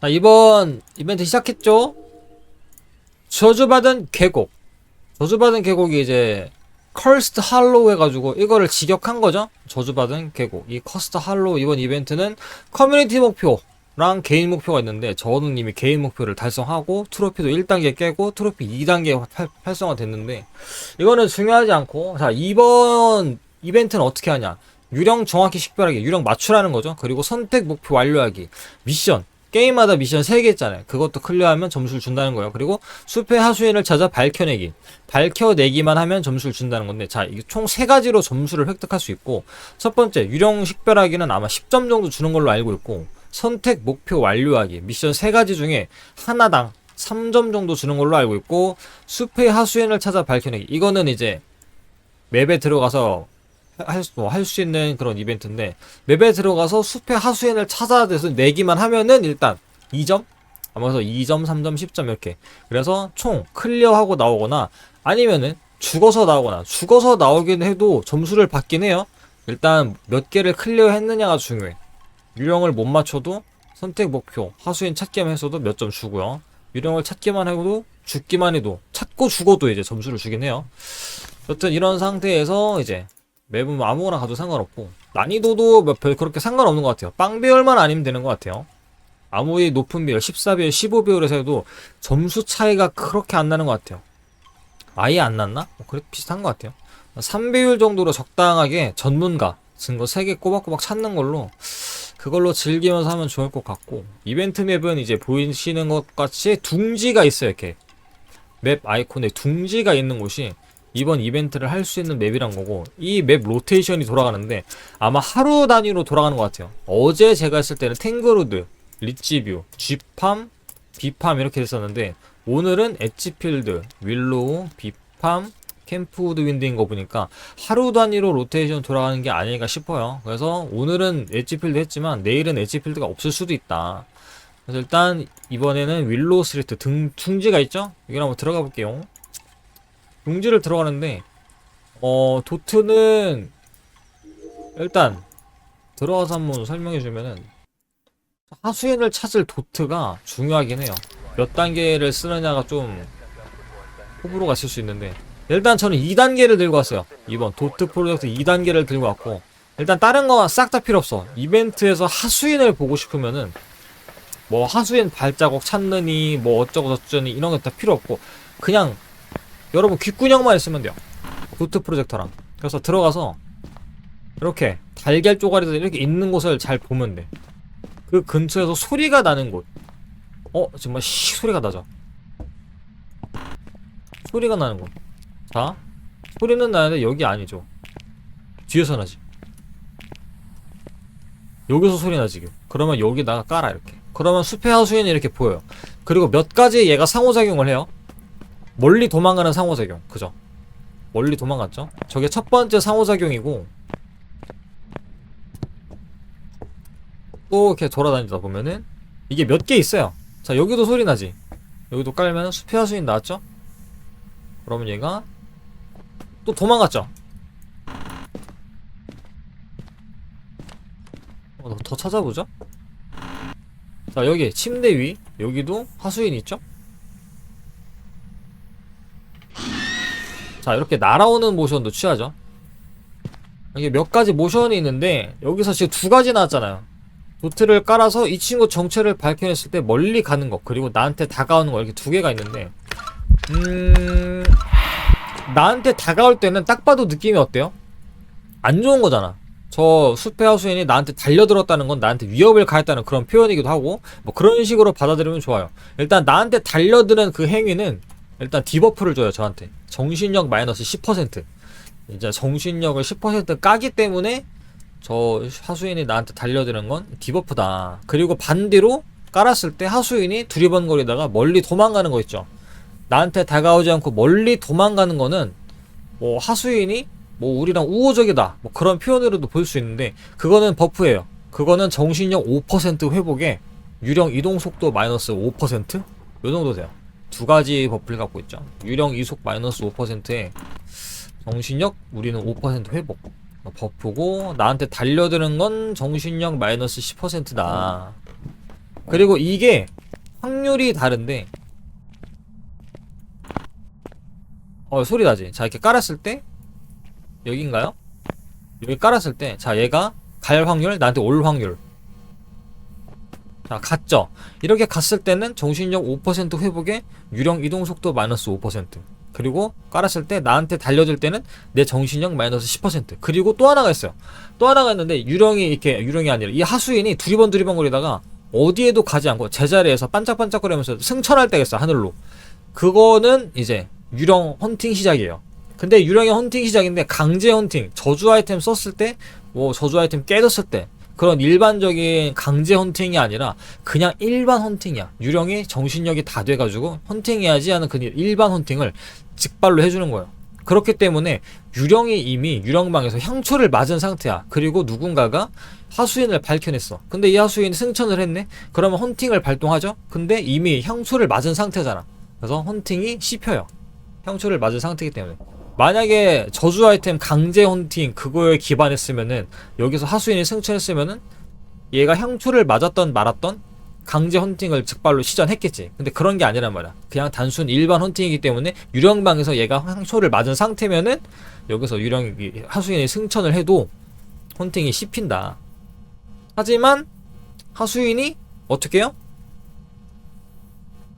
자, 이번 이벤트 시작했죠? 저주받은 계곡. 저주받은 계곡이 이제 커스트 할로우 해가지고 이거를 직역한 거죠? 저주받은 계곡. 이 커스트 할로우 이번 이벤트는 커뮤니티 목표랑 개인 목표가 있는데 저는 이미 개인 목표를 달성하고 트로피도 1단계 깨고 트로피 2단계 활- 활성화 됐는데 이거는 중요하지 않고 자 이번 이벤트는 어떻게 하냐 유령 정확히 식별하기 유령 맞추라는 거죠 그리고 선택 목표 완료하기 미션 게임마다 미션 3개 있잖아요. 그것도 클리어하면 점수를 준다는 거예요. 그리고 숲의 하수인을 찾아 밝혀내기. 밝혀내기만 하면 점수를 준다는 건데 자 이게 총 3가지로 점수를 획득할 수 있고 첫 번째 유령 식별하기는 아마 10점 정도 주는 걸로 알고 있고 선택 목표 완료하기. 미션 3가지 중에 하나당 3점 정도 주는 걸로 알고 있고 숲의 하수인을 찾아 밝혀내기. 이거는 이제 맵에 들어가서 할수 수 있는 그런 이벤트인데 맵에 들어가서 숲의 하수인을 찾아내서 내기만 하면은 일단 2점? 아마서 2점, 3점, 10점 이렇게. 그래서 총 클리어하고 나오거나 아니면은 죽어서 나오거나 죽어서 나오긴 해도 점수를 받긴 해요. 일단 몇 개를 클리어 했느냐가 중요해. 유령을 못 맞춰도 선택 목표 하수인 찾기만 했어도 몇 점 주고요. 유령을 찾기만 해도 죽기만 해도 찾고 죽어도 이제 점수를 주긴 해요. 여튼 이런 상태에서 이제 맵은 뭐 아무거나 가도 상관없고. 난이도도 뭐별 그렇게 상관없는 것 같아요. 빵 배열만 아니면 되는 것 같아요. 아무리 높은 배열 14배열 15배열에서 해도 점수 차이가 그렇게 안 나는 것 같아요. 아예 안 났나? 뭐 그래 비슷한 것 같아요. 3배율 정도로 적당하게 전문가 증거 3개 꼬박꼬박 찾는 걸로 그걸로 즐기면서 하면 좋을 것 같고. 이벤트 맵은 이제 보이시는 것 같이 둥지가 있어요 이렇게. 맵 아이콘에 둥지가 있는 곳이 이번 이벤트를 할 수 있는 맵이란 거고 이 맵 로테이션이 돌아가는데 아마 하루 단위로 돌아가는 것 같아요. 어제 제가 했을 때는 탱그로드, 리치뷰, G팜, B팜 이렇게 됐었는데 오늘은 엣지필드, 윌로우, B팜, 캠프우드 윈드인 거 보니까 하루 단위로 로테이션 돌아가는 게 아닐까 싶어요. 그래서 오늘은 엣지필드 했지만 내일은 엣지필드가 없을 수도 있다. 그래서 일단 이번에는 윌로우 스트리트 등 둥지가 있죠? 여기 한번 들어가 볼게요 둥지를 들어가는데 어 도트는 일단 들어가서 한번 설명해 주면은 하수인을 찾을 도트가 중요하긴 해요. 몇 단계를 쓰느냐가 좀 호불호가 있을 수 있는데 일단 저는 2단계를 들고 왔어요. 이번 도트 프로젝트 2단계를 들고 왔고 일단 다른 거 싹 다 필요 없어. 이벤트에서 하수인을 보고 싶으면은 뭐 하수인 발자국 찾느니 뭐 어쩌고 저쩌니 이런 거 다 필요 없고 그냥 여러분 귓구녕만 있으면 돼요. 도트 프로젝터랑. 그래서 들어가서 이렇게 달걀 쪼가리들 이렇게 있는 곳을 잘 보면 돼 그 근처에서 소리가 나는 곳. 어? 정말 씨 소리가 나죠. 소리가 나는 곳 자 소리는 나는데 여기 아니죠. 뒤에서 나지. 여기서 소리 나지 그러면 여기다가 깔아 이렇게. 그러면 숲의 하수인이 이렇게 보여요. 그리고 몇 가지 얘가 상호작용을 해요 멀리 도망가는 상호작용. 그죠? 멀리 도망갔죠? 저게 첫 번째 상호작용이고 또 이렇게 돌아다니다 보면은 이게 몇 개 있어요. 자 여기도 소리 나지? 여기도 깔면 숲의 하수인 나왔죠? 그러면 얘가 또 도망갔죠? 어, 더 찾아보죠? 자 여기 침대 위. 여기도 하수인 있죠 자 이렇게 날아오는 모션도 취하죠. 이게 몇 가지 모션이 있는데 여기서 지금 두 가지 나왔잖아요. 도트를 깔아서 이 친구 정체를 밝혀냈을 때 멀리 가는 거 그리고 나한테 다가오는 거 이렇게 두 개가 있는데 음 나한테 다가올 때는 딱 봐도 느낌이 어때요? 안 좋은 거잖아. 저 숲의 하수인이 나한테 달려들었다는 건 나한테 위협을 가했다는 그런 표현이기도 하고 뭐 그런 식으로 받아들이면 좋아요. 일단 나한테 달려드는 그 행위는 일단 디버프를 줘요 저한테. 정신력 마이너스 10% 이제 정신력을 10% 까기 때문에 저 하수인이 나한테 달려드는 건 디버프다. 그리고 반대로 깔았을 때 하수인이 두리번거리다가 멀리 도망가는 거 있죠. 나한테 다가오지 않고 멀리 도망가는 거는 뭐 하수인이 뭐 우리랑 우호적이다. 뭐 그런 표현으로도 볼 수 있는데 그거는 버프예요. 그거는 정신력 5% 회복에 유령 이동 속도 마이너스 5%? 요 정도 돼요 두 가지 버프를 갖고 있죠. 유령 이속 마이너스 5%에 정신력 우리는 5% 회복 버프고 나한테 달려드는 건 정신력 마이너스 10%다. 그리고 이게 확률이 다른데 어 소리 나지 자 이렇게 깔았을 때 여긴가요? 여기 깔았을 때 자 얘가 갈 확률 나한테 올 확률 자 갔죠. 이렇게 갔을 때는 정신력 5% 회복에 유령 이동 속도 마이너스 5% 그리고 깔았을 때 나한테 달려들 때는 내 정신력 마이너스 10% 그리고 또 하나가 있어요. 또 하나가 있는데 유령이 이렇게 유령이 아니라 이 하수인이 두리번 두리번 거리다가 어디에도 가지 않고 제자리에서 반짝반짝거리면서 승천할 때가 있어 하늘로. 그거는 이제 유령 헌팅 시작이에요. 근데 유령의 헌팅 시작인데 강제 헌팅 저주 아이템 썼을 때 뭐 저주 아이템 깨졌을 때 그런 일반적인 강제 헌팅이 아니라 그냥 일반 헌팅이야. 유령이 정신력이 다 돼가지고 헌팅해야지 하는 그 일반 헌팅을 직발로 해주는 거예요. 그렇기 때문에 유령이 이미 유령방에서 향초를 맞은 상태야. 그리고 누군가가 하수인을 밝혀냈어. 근데 이 하수인이 승천을 했네? 그러면 헌팅을 발동하죠? 근데 이미 향초를 맞은 상태잖아. 그래서 헌팅이 씹혀요. 향초를 맞은 상태이기 때문에 만약에 저주 아이템 강제 헌팅 그거에 기반했으면은 여기서 하수인이 승천했으면은 얘가 향초를 맞았던 말았던 강제 헌팅을 즉발로 시전했겠지. 근데 그런 게 아니란 말이야. 그냥 단순 일반 헌팅이기 때문에 유령방에서 얘가 향초를 맞은 상태면은 여기서 유령 하수인이 승천을 해도 헌팅이 씹힌다. 하지만 하수인이 어떻게 해요?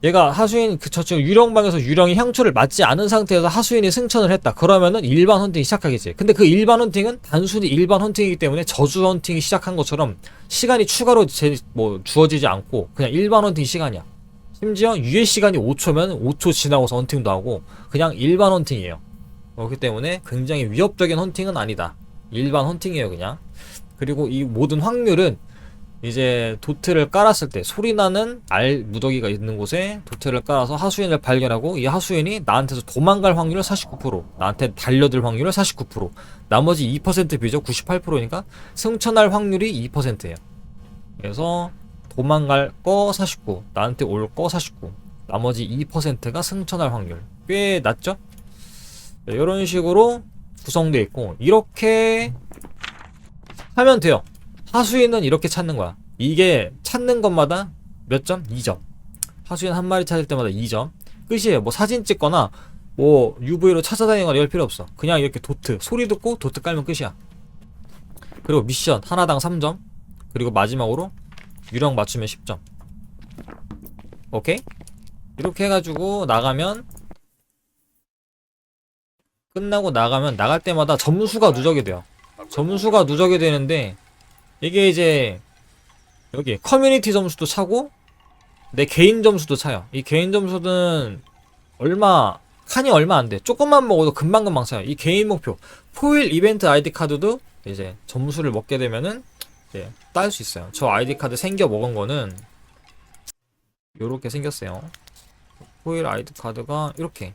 얘가 하수인 그 저쪽 유령방에서 유령이 향초를 맞지 않은 상태에서 하수인이 승천을 했다. 그러면은 일반 헌팅이 시작하겠지. 근데 그 일반 헌팅은 단순히 일반 헌팅이기 때문에 저주 헌팅이 시작한 것처럼 시간이 추가로 제, 뭐 주어지지 않고 그냥 일반 헌팅 시간이야. 심지어 유예 시간이 5초면 5초 지나고서 헌팅도 하고 그냥 일반 헌팅이에요. 그렇기 때문에 굉장히 위협적인 헌팅은 아니다. 일반 헌팅이에요, 그냥. 그리고 이 모든 확률은 이제 도트를 깔았을 때 소리 나는 알 무더기가 있는 곳에 도트를 깔아서 하수인을 발견하고 이 하수인이 나한테서 도망갈 확률은 49% 나한테 달려들 확률은 49% 나머지 2% 비죠 98%니까 승천할 확률이 2%예요. 그래서 도망갈 거 49 나한테 올 거 49 나머지 2%가 승천할 확률. 꽤 낮죠? 이런 식으로 구성되어 있고 이렇게 하면 돼요 하수인은 이렇게 찾는 거야. 이게 찾는 것마다 몇 점? 2점. 하수인 한 마리 찾을 때마다 2점. 끝이에요. 뭐 사진 찍거나 뭐 UV로 찾아다니거나 이럴 필요 없어. 그냥 이렇게 도트 소리 듣고 도트 깔면 끝이야. 그리고 미션 하나당 3점. 그리고 마지막으로 유령 맞추면 10점. 오케이? 이렇게 해가지고 나가면 끝나고 나가면 나갈 때마다 점수가 누적이 돼요. 점수가 누적이 되는데 이게 이제 여기 커뮤니티 점수도 차고 내 개인 점수도 차요. 이 개인 점수는 얼마 칸이 얼마 안 돼. 조금만 먹어도 금방 금방 차요. 이 개인 목표 포일 이벤트 아이디 카드도 이제 점수를 먹게 되면은 이제 딸 수 있어요. 저 아이디 카드 생겨 먹은 거는 요렇게 생겼어요. 포일 아이디 카드가 이렇게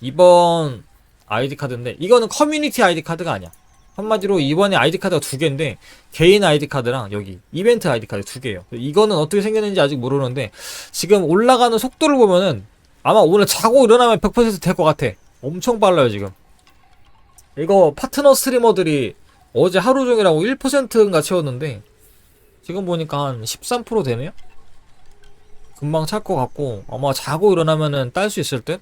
이번 아이디 카드인데 이거는 커뮤니티 아이디 카드가 아니야. 한마디로 이번에 아이디 카드가 두 개인데 개인 아이디 카드랑 여기 이벤트 아이디 카드 두 개예요. 이거는 어떻게 생겼는지 아직 모르는데 지금 올라가는 속도를 보면은 아마 오늘 자고 일어나면 100%될 것 같아. 엄청 빨라요 지금. 이거 파트너 스트리머들이 어제 하루 종일 하고 1%인가 채웠는데 지금 보니까 한 13% 되네요. 금방 찰 것 같고 아마 자고 일어나면은 딸 수 있을 듯.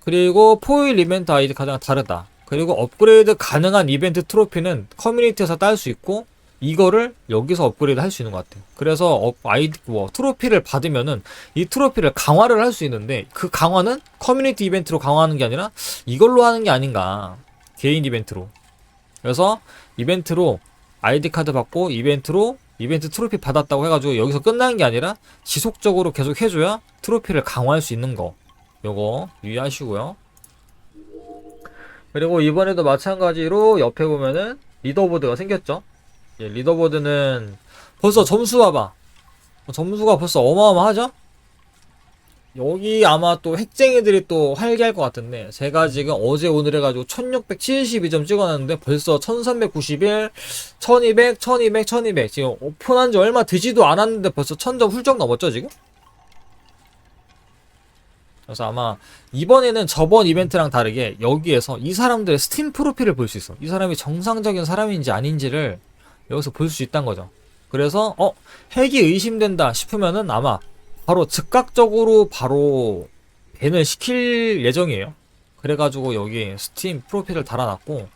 그리고 포일 이벤트 아이디 카드랑 다르다. 그리고 업그레이드 가능한 이벤트 트로피는 커뮤니티에서 딸 수 있고 이거를 여기서 업그레이드 할 수 있는 것 같아요. 그래서 업, 아이디 뭐 트로피를 받으면은 이 트로피를 강화를 할 수 있는데 그 강화는 커뮤니티 이벤트로 강화하는 게 아니라 이걸로 하는 게 아닌가 개인 이벤트로. 그래서 이벤트로 아이디 카드 받고 이벤트로 이벤트 트로피 받았다고 해가지고 여기서 끝나는 게 아니라 지속적으로 계속 해줘야 트로피를 강화할 수 있는 거. 요거 유의하시고요. 그리고 이번에도 마찬가지로 옆에 보면은 리더보드가 생겼죠. 예, 리더보드는 벌써 점수 봐봐. 점수가 벌써 어마어마하죠? 여기 아마 또 핵쟁이들이 또 활개할 것 같은데 제가 지금 어제 오늘 해가지고 1672점 찍어놨는데 벌써 1391, 1200, 1200, 1200 지금 오픈한 지 얼마 되지도 않았는데 벌써 1000점 훌쩍 넘었죠 지금? 그래서 아마 이번에는 저번 이벤트랑 다르게 여기에서 이 사람들의 스팀 프로필을 볼 수 있어. 이 사람이 정상적인 사람인지 아닌지를 여기서 볼 수 있다는 거죠. 그래서 어 핵이 의심된다 싶으면은 아마 바로 즉각적으로 바로 밴을 시킬 예정이에요. 그래가지고 여기 스팀 프로필을 달아놨고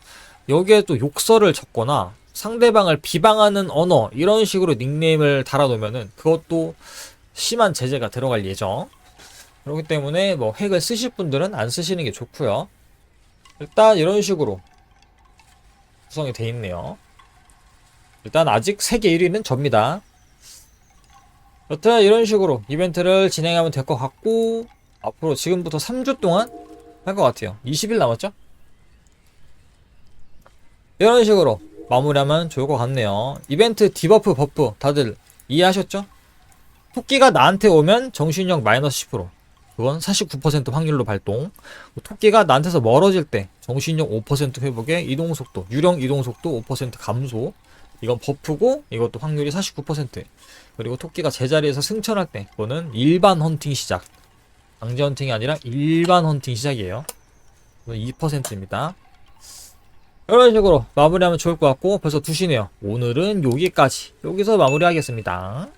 여기에 또 욕설을 적거나 상대방을 비방하는 언어 이런 식으로 닉네임을 달아놓으면은 그것도 심한 제재가 들어갈 예정. 그렇기 때문에 뭐 핵을 쓰실 분들은 안 쓰시는 게 좋고요. 일단 이런 식으로 구성이 돼 있네요. 일단 아직 세계 1위는 접니다. 여튼 이런 식으로 이벤트를 진행하면 될 것 같고 앞으로 지금부터 3주 동안 할 것 같아요. 20일 남았죠? 이런 식으로 마무리하면 좋을 것 같네요. 이벤트 디버프 버프 다들 이해하셨죠? 토끼가 나한테 오면 정신력 마이너스 10% 그건 49% 확률로 발동. 토끼가 나한테서 멀어질 때 정신력 5% 회복에 이동속도 유령 이동속도 5% 감소. 이건 버프고 이것도 확률이 49% 그리고 토끼가 제자리에서 승천할 때 그거는 일반 헌팅 시작. 강제 헌팅이 아니라 일반 헌팅 시작이에요. 이건 2%입니다. 이런 식으로 마무리하면 좋을 것 같고 벌써 2시네요. 오늘은 여기까지. 여기서 마무리하겠습니다